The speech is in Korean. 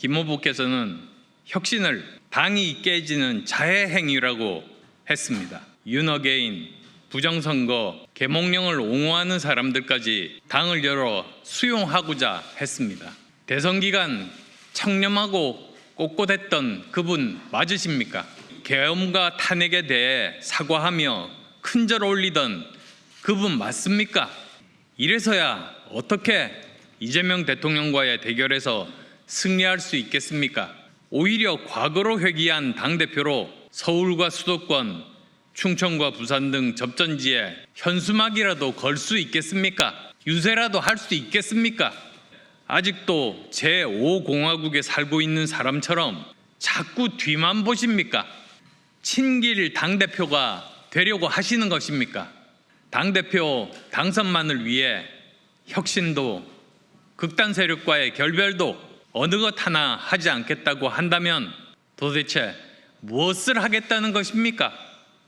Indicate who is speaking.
Speaker 1: 김 후보께서는 혁신을 당이 깨지는 자해 행위라고 했습니다. 윤어게인, 부정선거, 개몽령을 옹호하는 사람들까지 당을 열어 수용하고자 했습니다. 대선 기간 청렴하고 꼿꼿했던 그분 맞으십니까? 계엄과 탄핵에 대해 사과하며 큰절 올리던 그분 맞습니까? 이래서야 어떻게 이재명 대통령과의 대결에서 승리할 수 있겠습니까? 오히려 과거로 회귀한 당대표로 서울과 수도권, 충청과 부산 등 접전지에 현수막이라도 걸 수 있겠습니까? 유세라도 할 수 있겠습니까? 아직도 제5공화국에 살고 있는 사람처럼 자꾸 뒤만 보십니까? 친길 당대표가 되려고 하시는 것입니까? 당대표 당선만을 위해 혁신도 극단 세력과의 결별도 어느 것 하나 하지 않겠다고 한다면 도대체 무엇을 하겠다는 것입니까?